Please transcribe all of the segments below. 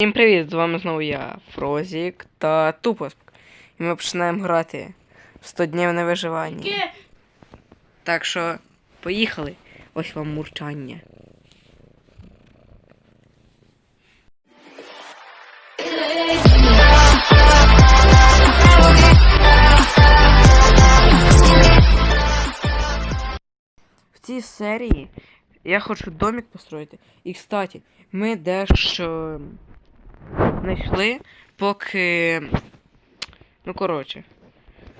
Всім привіт! З вами знову я, Фрозік та Тупосп. І ми починаємо грати в 100-дневне виживання. Так що, поїхали. Ось вам мурчання. В цій серії я хочу домик построїти. І, кстати, ми дещо знайшли, поки. Ну, коротше.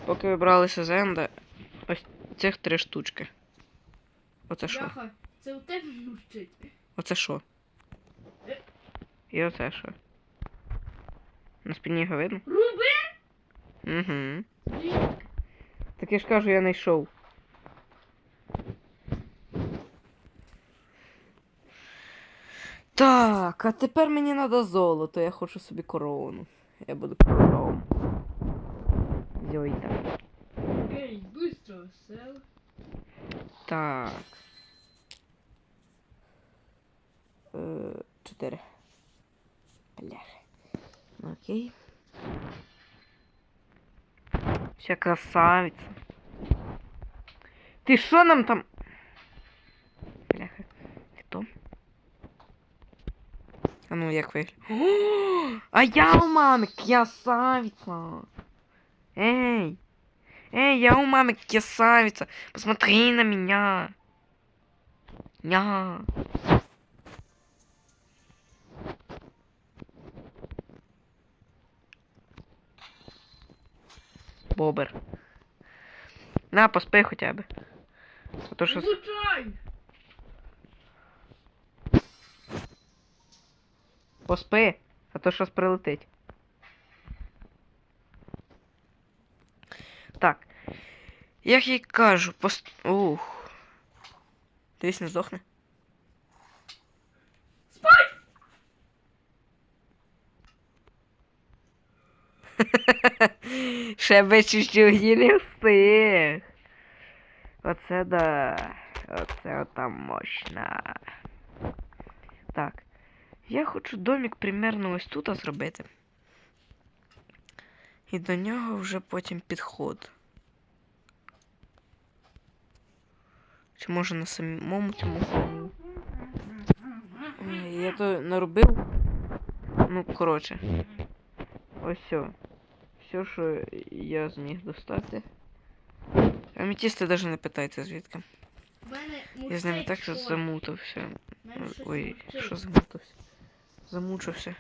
Поки вибралися з Енда, ось цих три штучки. Оце що? Це у тебе мурчить. Оце що? І оце що? На спині його видно? Руби? Угу. Так я ж кажу, я знайшов. Так, а тепер мені треба золото. Я хочу собі корону. Я буду королем. Йойда. Ей, быстро, сел. Так. Е, Чотири. Бляха. Окей. Вся красавиця. Ти що нам там? Бляха. Хто? А ну, як ви? О, а я у мами красавица. Эй. Эй, я у мамы красавица. Посмотри на меня. Ня. Бобер. На, поспи хоча б. А то що... Поспи, а то щось прилетить. Так. Як я й кажу, пос... Ух. Дивись, не здохне. Спать! Ще би чуть-чуть не встиг. Оце да. Оце там мощно. Так. Я хочу домик примерно ось тут зробити. І до нього вже потім підход. Чи може на самому цьому? Я то наробив. Ну, коротше. Ось все. Все, що я зміг достати. Аметісти навіть не питайте звідки. Я з ними так замутався. Ой, що замутався? Замучився.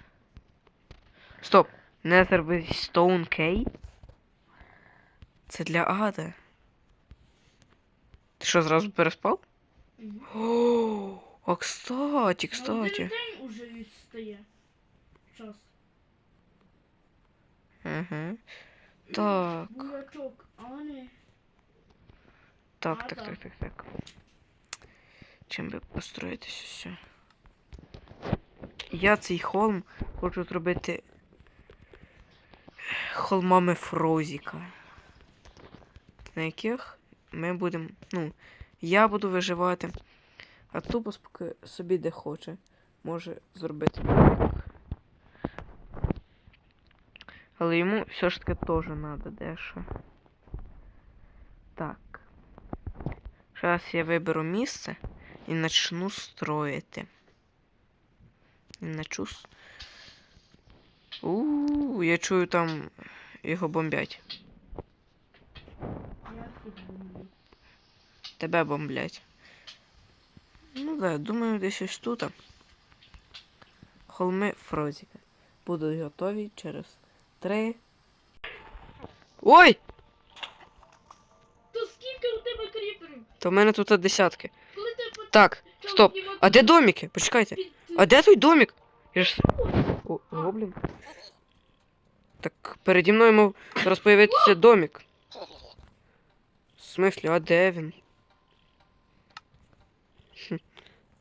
Стоп! With Stone Key? Це для ада. Ти що, зразу переспав? О, а кстати, кстати. Один день уже відстає. Час. Угу. Так. Бурачок, а не. Так, так, так. так, так, так. Чим би построїтися все? Я цей холм хочу зробити холмами Фрозіка. На яких ми будемо. Ну, я буду виживати. А тупо поки собі де хоче. Може зробити. Але йому все ж таки теж треба дещо. Так. Зараз я виберу місце і почну строїти. І начну... с- У, я чую там його бомблять. Тебе бомблять. Ну да, думаю, десь ось тут. Холми Фрозіка. Будуть готові через три. Ой! То скільки у тебе кріперів? То в мене тут десятки. Коли ти Так, стоп. А де домики? Почекайте. А де той домик? Я ж... О, гоблін. Так переді мною мав зараз появитися домик. В смислі, а де він? Хм.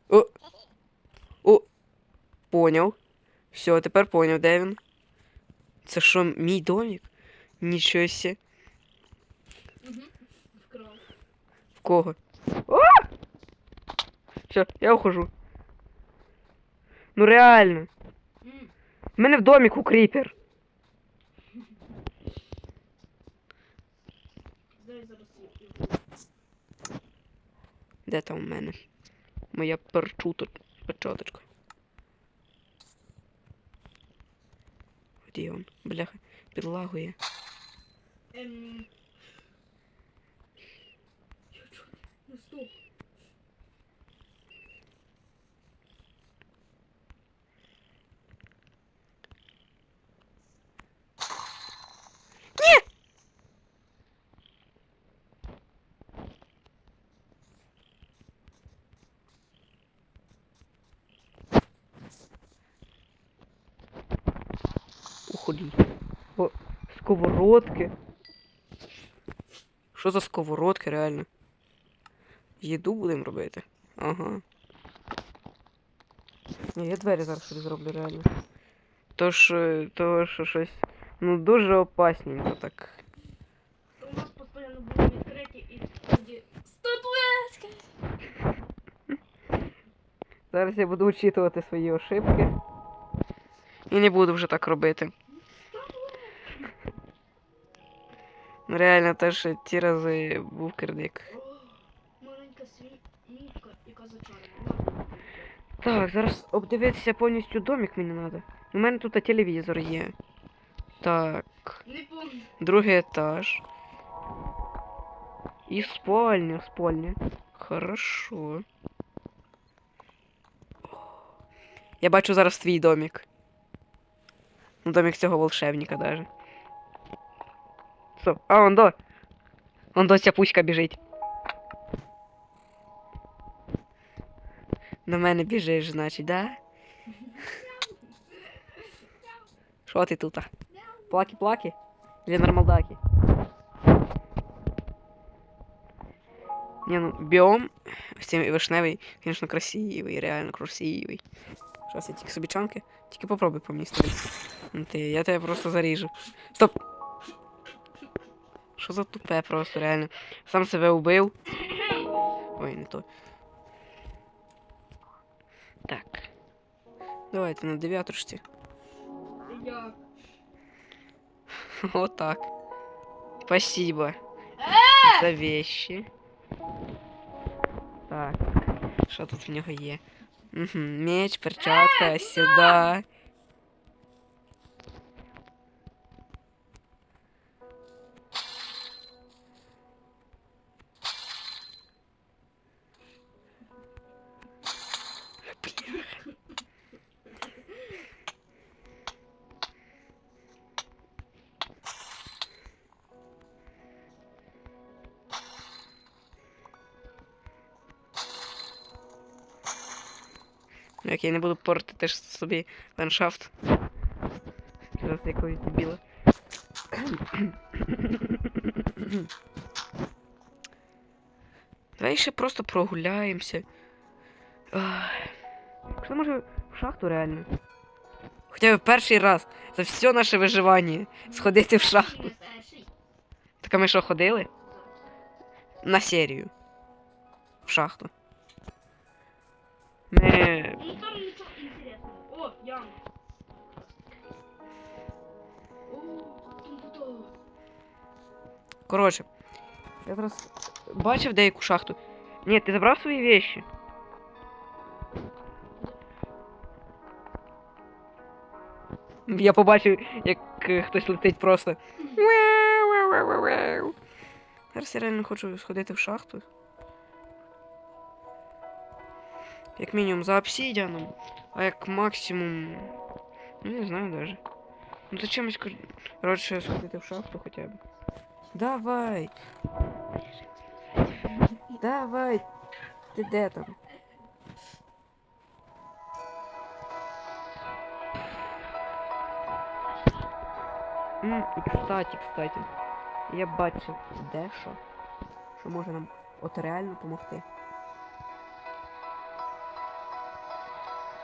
О! О! Поняв. Все, тепер поняв, де він. Це що, мій домик? Нічого сі. Угу. Вкрав. В кого? О! Все, я ухожу. Ну реально. У мене в доміку кріпер. Де там у мене? Моя перчоточка. Де він? Бляха, підлагує. Ем... Я чого не стоп. Уходи. О, сковородки. Що за сковородки, реально? Їду будемо робити. Ага. Ні, я двері зараз собі зроблю реально. Тож, е, то що щось. Ну дуже опасненько так. У нас постійно були відкриті і тоді статуетки. Зараз я буду учитувати свої ошибки. І не буду вже так робити. Реально, теж ті рази був. Маленька яка зачарена. Так, зараз обдивитися повністю домик мені треба. У мене тут телевізор є. Так, Не помню. другий етаж. І спальня, спальня. Хорошо. Я бачу зараз твій домик. Ну, домик цього волшебника даже. Стоп. А, он до. Он до ця пуська біжить. На мене біжиш, значить, да? Що ти тут? Плаки-плаки? Или нормалдаки? Не, ну, біом ось цей вишневий, звісно, красивий, реально красивий. Щас я тільки собі чанки, тільки попробуй по мені стріляти. Ну ти, я тебе просто заріжу. Стоп! Що за тупе просто, реально. Сам себе убив. Ой, не то. Так. Давайте на. Як? Вот так. Спасибо за вещи. Так. Що тут в нього є? Угу. Меч, перчатка, сюди. Портити ж собі ландшафт. Через якогось дебіла. Давай ще просто прогуляємося. Що може в шахту реально? Хоча б перший раз за все наше виживання сходити в шахту. Так а ми що ходили? На серію. В шахту. Ми Коротше, я зараз бачив деяку шахту. Ні, ти забрав свої вещи? Я побачив, як е, хтось летить просто. Зараз я реально хочу сходити в шахту. Як мінімум за обсидіаном, а як максимум. Ну, не знаю даже. Ну зачем. Коротше, сходити в шахту хоча б. Давай. Давай. Ти де там? Кстати, кстати. Я бачив дещо, що може нам от реально допомогти.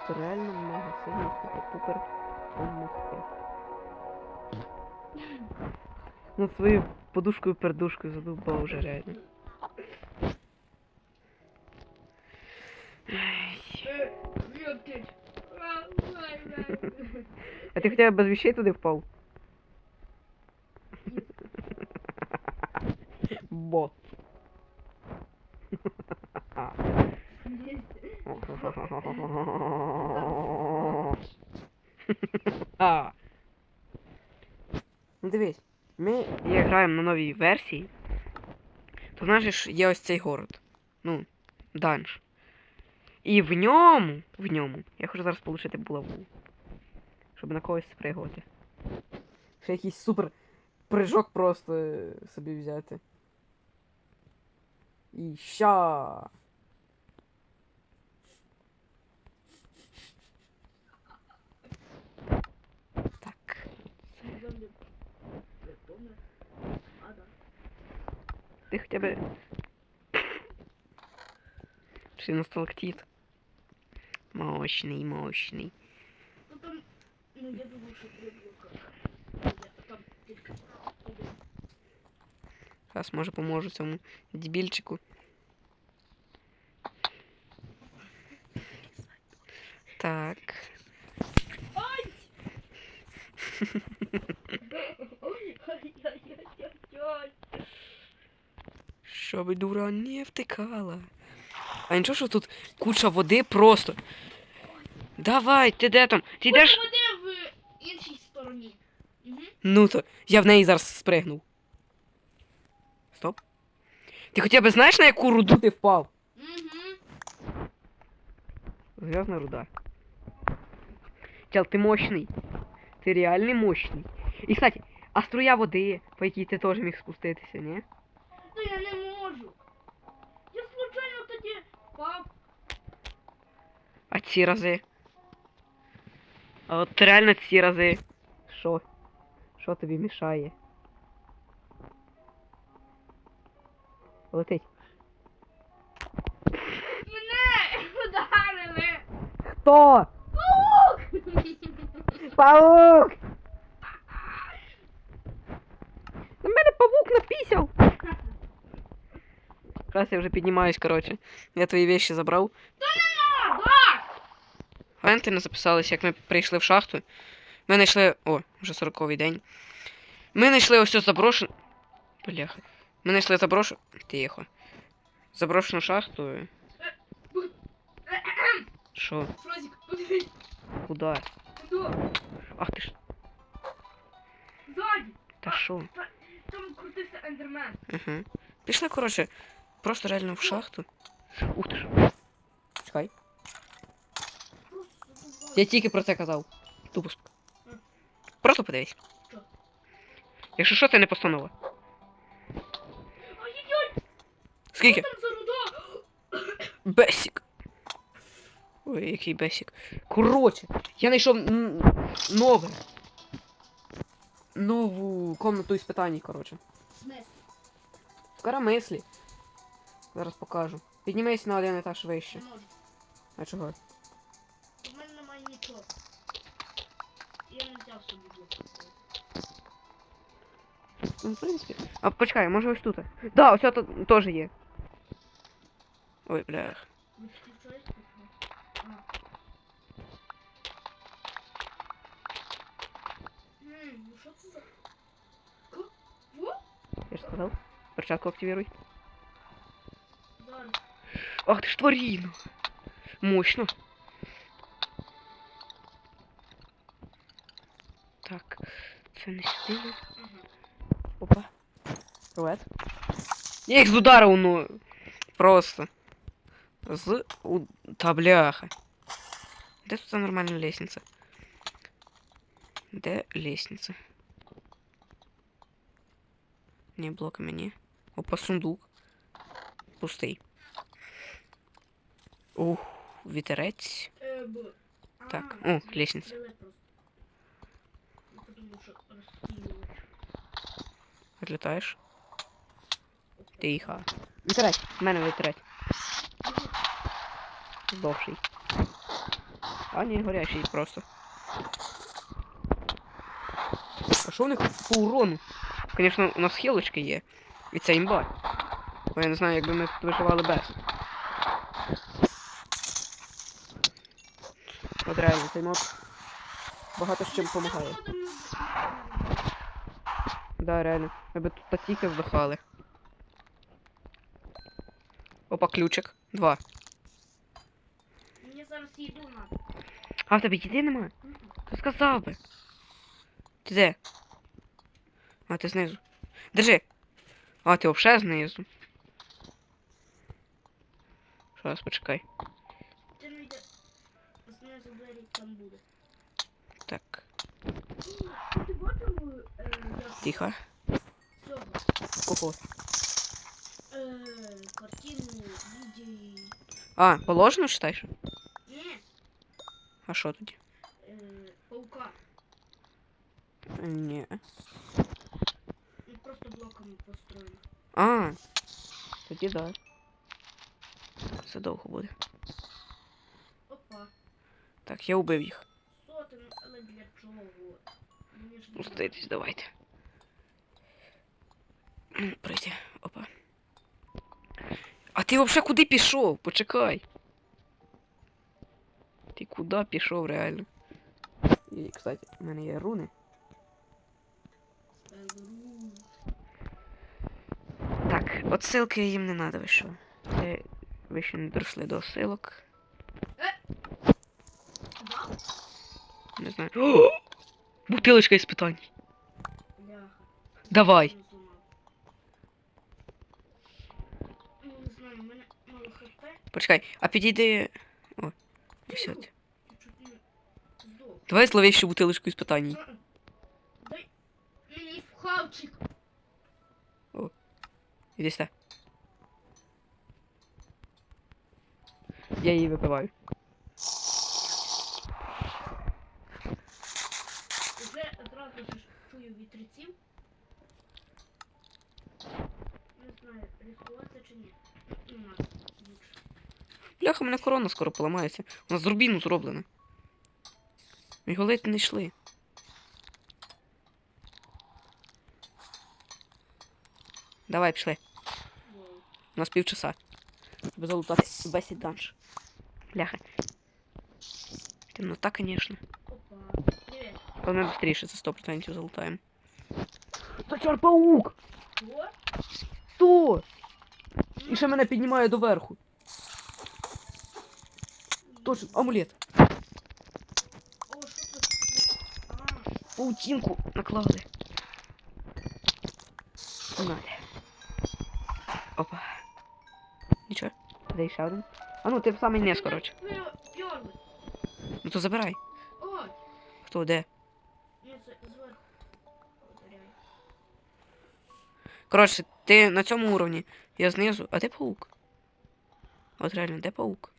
От реально мега сильно супер-пупер допомогти. Ну свою подушкою пердушкою задовбав уже реально. Е, відкрить. А, А ти хоча б без вещей туди впав? Бот. А. Ну дивись, ми як граємо на новій версії, то знаєш, є ось цей город. Ну, данж. І в ньому, в ньому, я хочу зараз отримати булаву. Щоб на когось спригувати. Ще якийсь супер прыжок просто е, собі взяти. І ща. Так. Ти хоча б. Чи на сталактит? Мощний, мощний. Ну там, ну я думаю, що три блока. Там тільки один. Зараз може поможу цьому дебільчику. Так. Ай! Щоб дура не втикала. А нічого, що тут куча води просто. Давай, ти де там? Ти йдеш? Води в іншій стороні. Угу. Ну то, я в неї зараз спригнув. Стоп. Ти хоча б знаєш, на яку руду ти впав? Угу. Зв'язна руда. Чел, ти мощний. Ти реально мощний. І, кстати, а струя води, по якій ти теж міг спуститися, ні? Та я не можу. Я случайно тоді впав. А ці рази. А от реально ці рази. Що? Що тобі мішає? Летить. Мене ударили. Хто? Паук! Паук! На мене павук напісяв. Раз я вже піднімаюсь, коротше. Я твої вещи забрав. А, не записались, як ми прийшли в шахту. Ми знайшли. О, вже 40-й день. Ми знайшли ось заброшену. Бляха. Ми знайшли заброшену. Тихо. Заброшену шахту. Що? Фрозик, подивись. Куда? Туди. Ах ти ж. Ззаді. Та що? Там крутився ендермен. Угу. Пішли, коротше, просто реально в шахту. Ух ти ж. Чекай. Я тільки про це казав. Тупо. сп- Просто подивись. Якщо що, це не постанова. Скільки? Бесік. Ой, який бесік. Коротше, я знайшов нове. Нову комнату іспитань, коротше. Смес. В карамислі. Зараз покажу. Піднімайся на один етаж вище. А чого? У мене немає нічого. Я не взяв собі блок. Ну, в принципі. А почекай, може ось тут. Да, ось тут теж є. Ой, блях. Ви чи ти чуєш? А. М, ну що це за... Ко? Во? Я ж сказав. Перчатку активируй. Зараз. Ах ти ж тваріно. Мощно. Так, це не сюди. Опа. Привет. Я їх з удару, ну. Просто. З у... Та бляха. Де тут нормальна лестниця? Де лестниця? Не, блоками не. Опа, сундук. Пустий. Ух, вітерець. Так, А, о, це подумав, що. Відлітаєш. Тихо. Вітерець. В мене вітерець. Здохший. А ні, горячий просто. А що в них по урону? Звісно, у нас хілочки є. І це імба. Бо я не знаю, якби ми тут виживали без. От реально, цей мод багато з чим допомагає. Да, реально. Ми би тут тільки здохали. Опа, ключик. Два. Мені зараз їду надо. А в тебе їди нема? Ти сказав би. Ти де? А, ти знизу. Держи. А, ти взагалі знизу. Щас, почекай. Ти не йде. Знизу двері там буде. Так, тихо. цього? Кого? Е, картину, відео. А, положено читаєш? Ні, А що тоді? е, паука. Ні. Ну, просто блоками построєно. А, тоді да. Це довго буде. Опа. Так, я убив їх. Сотен, але для чого? Мені ж не Пуститись, давайте. Пройти. Опа. А ти взагалі куди пішов? Почекай. Ти куди пішов реально? І, кстати, в мене є руни. Так, от ссылки їм не треба, ви що? Ви ще не доросли до ссылок. Не знаю. О! Бутилочка із питань. Давай. Почекай, а підійди. О, чуть. Давай зловіщу бутилочку із питань. Дай мені в хавчик. Іди сюди. Я її випиваю. Вже одразу ж чую вітриців. Не знаю, ризикувати чи ні. Ну, надо лучше. Бляха, мене корона скоро поламається. У нас з рубіну зроблена. Його ледь не йшли. Давай, пішли. У нас півчаса. Щоб залутати весь данж. Бляха. Темнота, звісно. Опа. Ми швидше за 100% залутаємо. Це чор паук! Хто? І ще мене піднімає доверху. Точно, амулет. Це? Паутинку наклали. Надо. Опа. Нічого. Дай ще один. А ну, ти в самий низ, коротше. Ну то забирай. Хто де? Коротше, ти на цьому уровні. Я знизу. А де паук? От реально, де паук?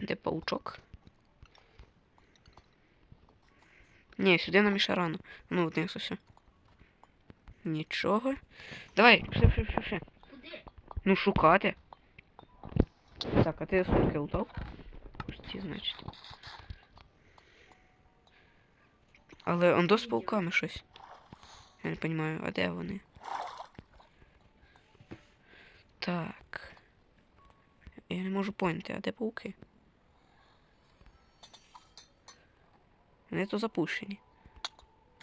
Де паучок? Ні, сюди нам іще рано. Ну, вниз усе. Нічого. Давай, пішли, пішли, пішли. Куди? Ну, шукати. Так, а ти сутки лутав? Пусті, значить. Але он до з пауками щось. Я не розумію, а де вони? Так. Я не можу поняти, а де пауки? Вони то запущені.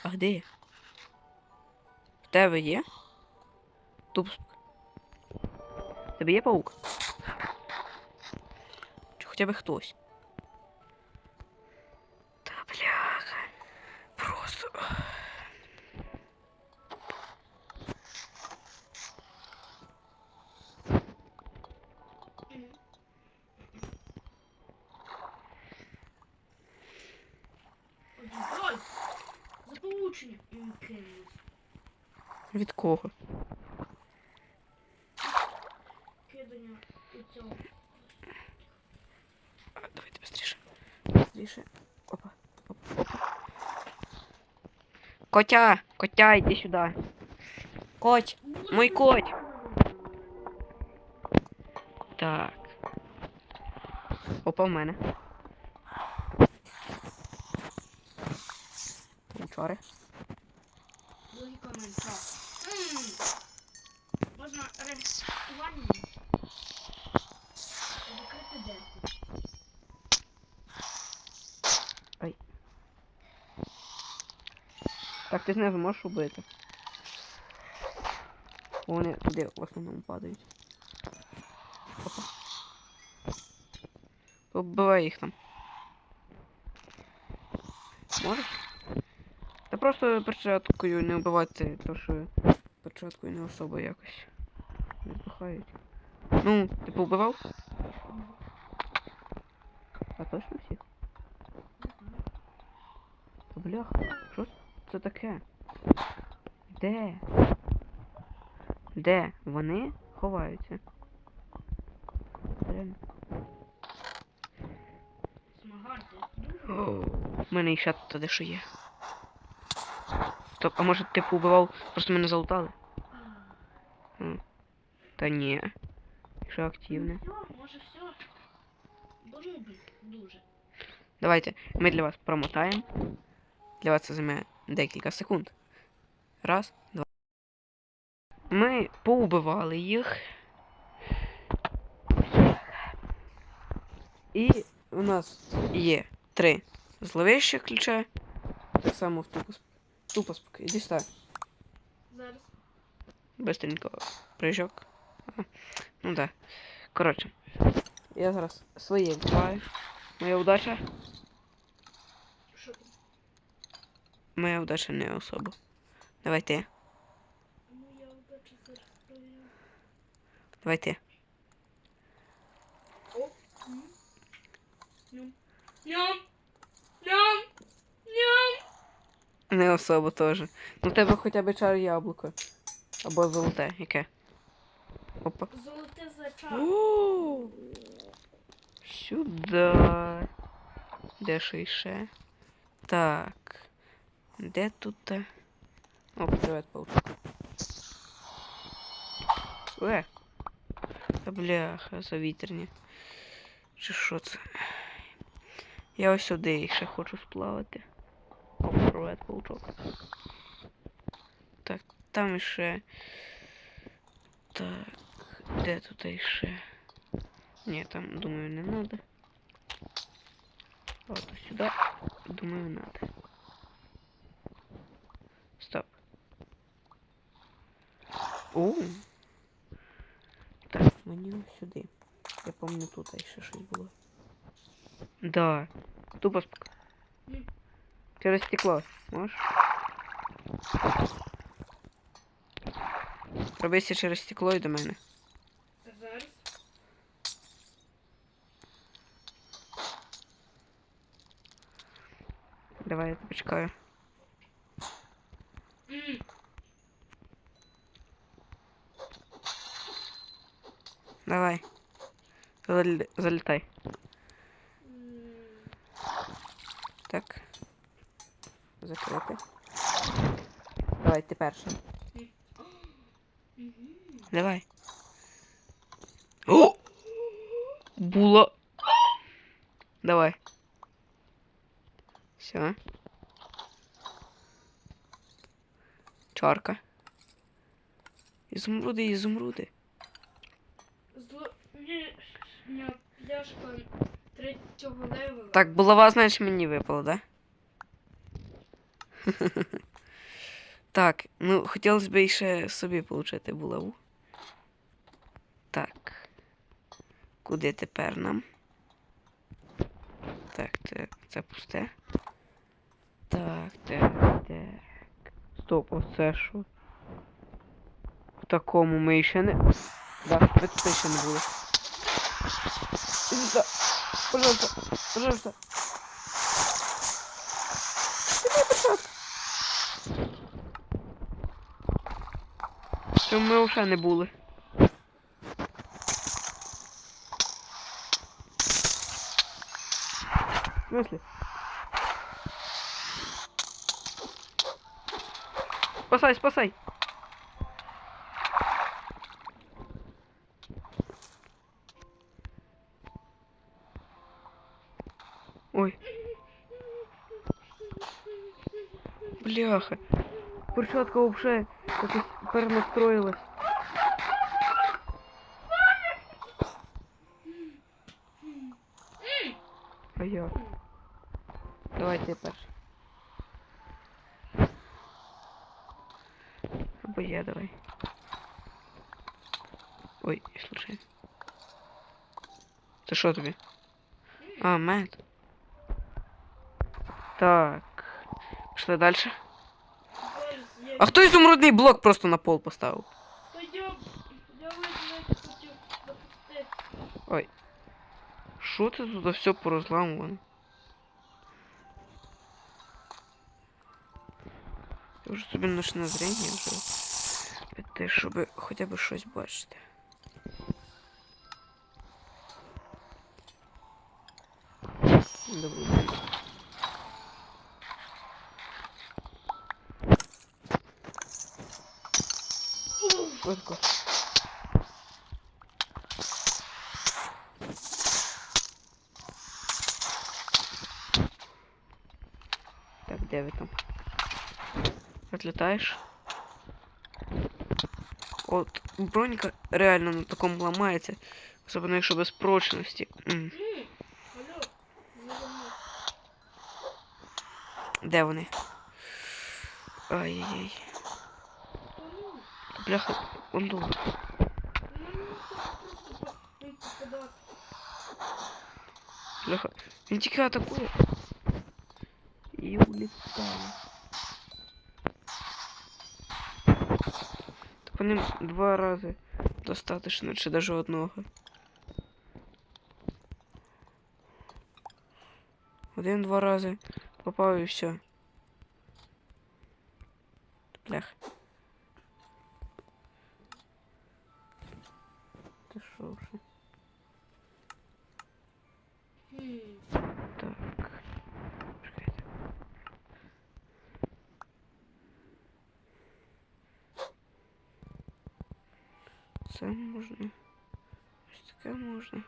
А де? В тебе є? Тупс. Тебе є паук? Чи хоча б хтось? Та бляха. Просто. Мгм. Ой, за получення. Кинулись. Від кого? Кидання у цього. А, давайте быстріше. Быстріше. Опа. Опа. Опа. Котя! Котя, йди сюди. Коть! Мой коть! Так. Опа в мене. Паучари. Майнкрафт. М. Можна реєстрування. Закрити дерти. Ти знизу можеш убити. Вони туди в основному падають. Опа. Побивай їх там. Можеш? Та просто перчаткою не вбивати, то що перчаткою не особо якось. Не збухають. Ну, ти повбивав? А точно всіх? Бляха, що це таке? Де? Де? Вони ховаються. Реально. У мене ще тут дещо є. Стоп, а може ти поубивав, просто мене залутали? Та ні. Що активне. Все, може все. Ну, дуже. Давайте, ми для вас промотаємо. Для вас це займе декілька секунд. Раз, два. Ми поубивали їх. І у нас є три зловещих ключа. Так само в тупо, тупо спок. Іди сюди. Зараз. Быстренько прыжок. А, Ну да. Коротше. Я зараз своє вбиваю. Моя удача. Що там? Моя удача не особа. Давай ти. Давай ти. Не особа теж. Ну тебе хоча б чар яблуко. Або золоте, яке. Опа. Золоте зача. О! Сюда. Де ще? Так. Де тут? те? О, привет, паучок. Е. Та бляха, завітряні. Чи що це? Я ось сюди ще хочу сплавати. О, привет, паучок. Так, там іще. Так, де тут іще? Ні, там, думаю, не надо. Вот сюда, думаю, надо. Стоп. О! Так, мені ось сюди. Я помню, тут ще щось було. Да. Тупо спок... Через стекло. Можеш? Пробийся через стекло і до мене. Зараз. Давай, я тебе Давай. Залетай. Так. Закрити. Давай, ти перший. Давай. О! Була. Давай. Все. Чарка. Ізумруди, ізумруди. Зло... Ні, ні, пляшка третього левела. Так, булава, значить, мені випало, да? Так, ну, хотілося б ще собі отримати булаву. Так. Куди тепер нам? Так, це, це пусте. Так, так, так. Стоп, оце що? В такому ми ще не. Да, ми тут ще не сюди. Пожалуйста, пожалуйста. Що ми вже не були. В? Спасай, спасай. бляха. перчатка вообще якось перенастроїлась. А я. Давай ти перший. Або я давай. Ой, случайно. Це що тобі? А, мед. Так. Пішли далі. Зараз я... А хто ізумрудний блок просто на пол поставив? То я... Я ледь не хотів запустити. Ой. Що це тут все порозламувано? Я вже собі ночне зрення вже. Піти, щоб хоча б щось бачити. Добрий Так, де ви там? Отлітаєш? От бронька реально на такому ламається. Особливо якщо без. Не замовь. Де вони? Ай-яй-яй. Бляха, он попадати. Бляха. Він тільки атакує. І. Так ним два рази достаточно, чи даже одного. Один-два рази попав і все. Блях. Ти що вже? Так. Це можна. Ось таке можна.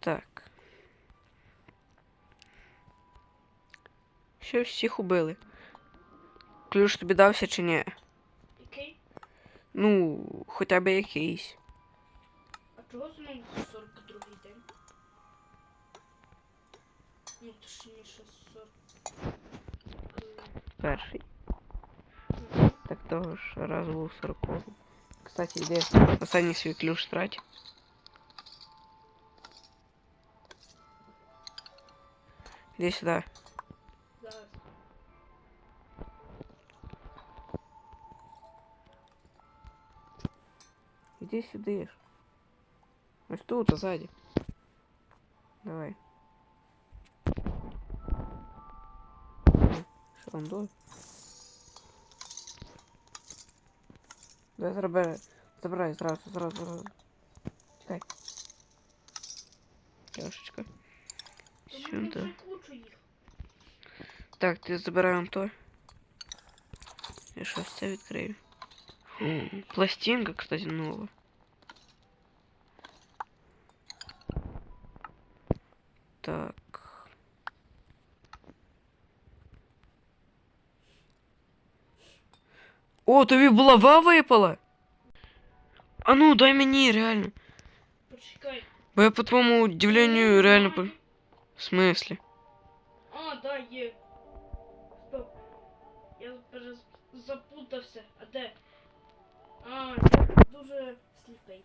Так. Все, всіх убили. Ключ тобі дався чи ні? Який? Ну, хоча б якийсь. Мгм. Так того ж раз був 40. Кстати, йди останній свій ключ трать. Іди сюди. Зараз. Іди сюди ж. Ось тут, а ззаді. Давай. Що вам дує? Давай забирай. Забирай зразу, зразу, зразу. Чекай. Трошечка. Та в мене Сюди. вже кучу їх. Так, ти забираємо то. Я щось це відкрию. Пластинка, кстати, нова. Так. О, тобі булава випала? А ну, дай мені, реально. Почекай. Бо я по твоєму удивленню реально по... В смислі? А, да, є. Стоп. Я перез... запутався. А де? А, я дуже сліпий.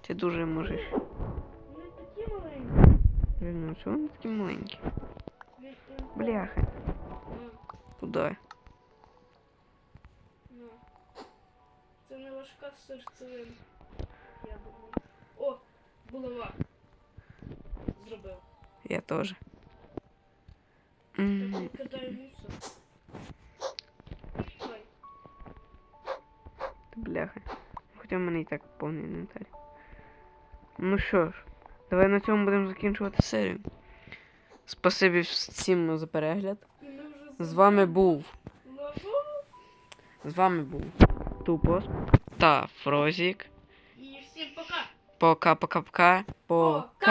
Ти дуже можеш. Вони такі маленькі. Реально, чого вони такі маленькі? Він- він- Бляха. На, Куда? Це не важка серцевина. Я думаю. О, булава. Зробив. Я теж. Так М, мусор. Бляха. Хоча в мене і так повний інвентар. Ну що ж, давай на цьому будемо закінчувати серію. Спасибі всім за перегляд. З вами був. З вами був Тупос та Фрозік. І всім пока. Пока-пока-пока. Пока.